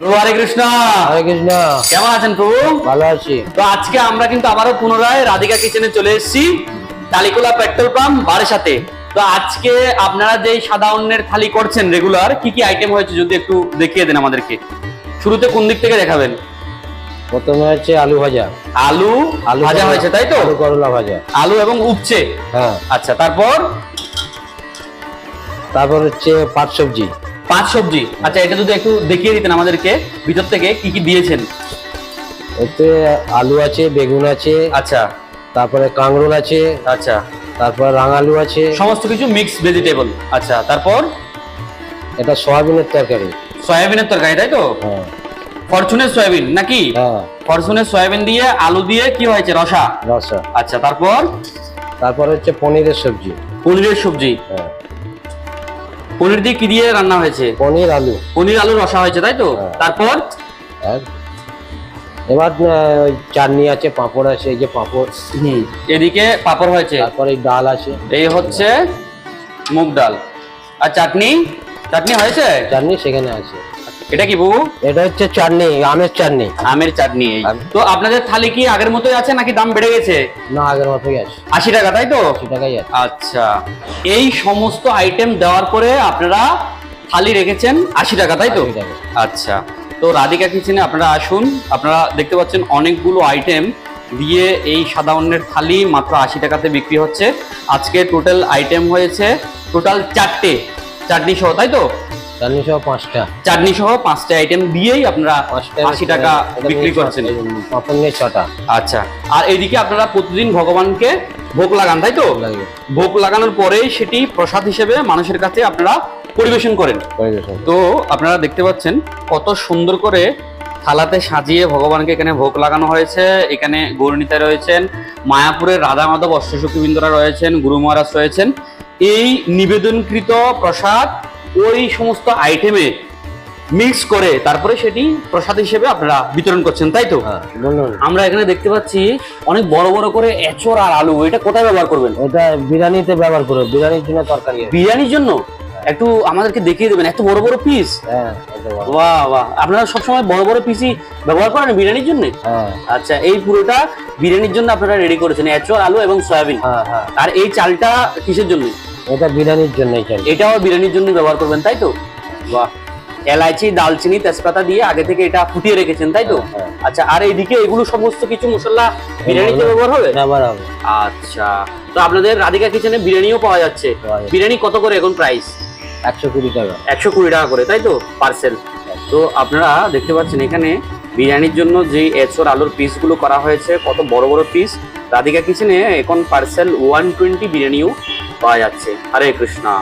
প্রভু হরে কৃষ্ণ। হরে কৃষ্ণ। কেমন আছেন প্রভু? ভালো আছি। তো আজকে আমরা কিন্তু আবারও পুনরায় রাধিকা কিচেনে চলে এসেছি পেট্রোল পাম্প তো আজকে আপনারা যে সাদা অন্নের থালি করছেন রেগুলার কি কি আইটেম হয়েছে যদি একটু দেখিয়ে দেন আমাদেরকে? শুরুতে কোন দিক থেকে দেখাবেন? প্রথমে হচ্ছে আলু ভাজা। আলু আলু ভাজা হয়েছে তাই তো? আলু করলা ভাজা। আলু এবং উপচে। হ্যাঁ। আচ্ছা তারপর? তারপর হচ্ছে পাট সবজি। পাঁচ সবজি। আচ্ছা এটা যদি একটু দেখিয়ে দিতেন আমাদেরকে ভিতর থেকে কি কি দিয়েছেন? এতে আলু আছে বেগুন আছে আচ্ছা। তারপরে কাঁকরোল আছে আচ্ছা। তারপর রাঙালু আছে। সমস্ত কিছু মিক্স ভেজিটেবল আচ্ছা তারপর? এটা সয়াবিনের তরকারি। সয়াবিনের তরকারি তাই তো? হ্যাঁ। ফরচুনের সয়াবিন নাকি? হ্যাঁ। ফরচুনের সয়াবিন দিয়ে আলু দিয়ে কি হয়েছে? রসা? রসা। আচ্ছা তারপর? তারপর হচ্ছে পনিরের সবজি। পনিরের সবজি। হ্যাঁ। পনির দিয়ে কি দিয়ে রান্না হয়েছে? পনির আলু। পনির আলু রসা হয়েছে তাই তো? হ্যাঁ। তারপর? এবার ওই চাটনি আছে পাঁপড় আছে এই যে পাঁপড়। এদিকে পাপড় হয়েছে। তারপরে এই ডাল আছে। এই হচ্ছে মুগ ডাল। আর চাটনি? চাটনি হয়েছে? চাটনি সেখানে আছে। এটা কি বউ এটা হচ্ছে চাটনি আমের চাটনি। আমের চাটনি এই তো আপনাদের থালি কি আগের মতোই আছে নাকি দাম বেড়ে গেছে? না আগের মতোই আছে। আশি টাকা তাই তো? আশি টাকাই আছে। আচ্ছা। এই সমস্ত আইটেম দেওয়ার পরে আপনারা থালি রেখেছেন আশি টাকা তাই তো? আচ্ছা। তো রাধিকা কিচেনে আপনারা আসুন। আপনারা দেখতে পাচ্ছেন অনেকগুলো আইটেম দিয়ে এই সাদা অন্যের থালি মাত্র আশি টাকাতে বিক্রি হচ্ছে। আজকে টোটাল আইটেম হয়েছে টোটাল চারটে। চাটনি সহ তাই তো? চাটনি সহ পাঁচটা। চাটনি সহ পাঁচটা আইটেম দিয়েই আপনারা আশি টাকা বিক্রি করছেন। ছটা, আচ্ছা আর এইদিকে আপনারা প্রতিদিন ভগবানকে ভোগ লাগান তাই তো? ভোগ লাগানোর পরেই সেটি প্রসাদ হিসেবে মানুষের কাছে আপনারা পরিবেশন করেন। তো আপনারা দেখতে পাচ্ছেন কত সুন্দর করে থালাতে সাজিয়ে ভগবানকে এখানে ভোগ লাগানো হয়েছে। এখানে গৌরনীতা রয়েছেন মায়াপুরের রাধা মাধব অষ্টসখীবৃন্দরা রয়েছেন গুরু মহারাজ রয়েছেন। এই নিবেদনকৃত প্রসাদ ওই সমস্ত আইটেমে মিক্স করে তারপরে সেটি প্রসাদ হিসেবে আপনারা বিতরণ করছেন তাই তো? হ্যাঁ আমরা এখানে দেখতে পাচ্ছি অনেক বড় বড় করে এচড় আর আলু এটা কোথায় ব্যবহার করবেন? এটা বিরিয়ানিতে ব্যবহার করো বিরিয়ানির জন্য তরকারি। বিরিয়ানির জন্য? একটু আমাদেরকে দেখিয়ে দেবেন এত বড় বড় পিস হ্যাঁ। বাহ বাহ। আপনারা সবসময় বড় বড় পিসি ব্যবহার করেন বিরিয়ানির জন্য? হ্যাঁ। আচ্ছা এই পুরোটা বিরিয়ানির জন্য আপনারা রেডি করেছেন এচর আলু এবং সয়াবিন। হ্যাঁ হ্যাঁ। আর এই চালটা কিসের জন্য? এটা বিরিয়ানির জন্যই চাই এটাও বিরিয়ানির জন্য ব্যবহার করবেন তাই তো? বাহ। এলাইচি দালচিনি তেজপাতা দিয়ে আগে থেকে এটা ফুটিয়ে রেখেছেন তাই তো? হ্যাঁ। আচ্ছা আর এইদিকে এগুলো সমস্ত কিছু মশলা বিরিয়ানিতে ব্যবহার হবে? ব্যবহার হবে। আচ্ছা তো আপনাদের রাধিকা কিচেনে বিরিয়ানিও পাওয়া যাচ্ছে। পাওয়া যাচ্ছে। বিরিয়ানি কত করে এখন প্রাইস একশো কুড়ি টাকা। একশো কুড়ি টাকা করে তাই তো? পার্সেল তো আপনারা দেখতে পাচ্ছেন এখানে বিরিয়ানির জন্য যে এচোর আলুর পিসগুলো করা হয়েছে, কত বড় বড় পিস রাধিকা কিচেনে এখন পার্সেল ওয়ান টোয়েন্টি বিরিয়ানিও পাওয়া যাচ্ছে। হরে কৃষ্ণা।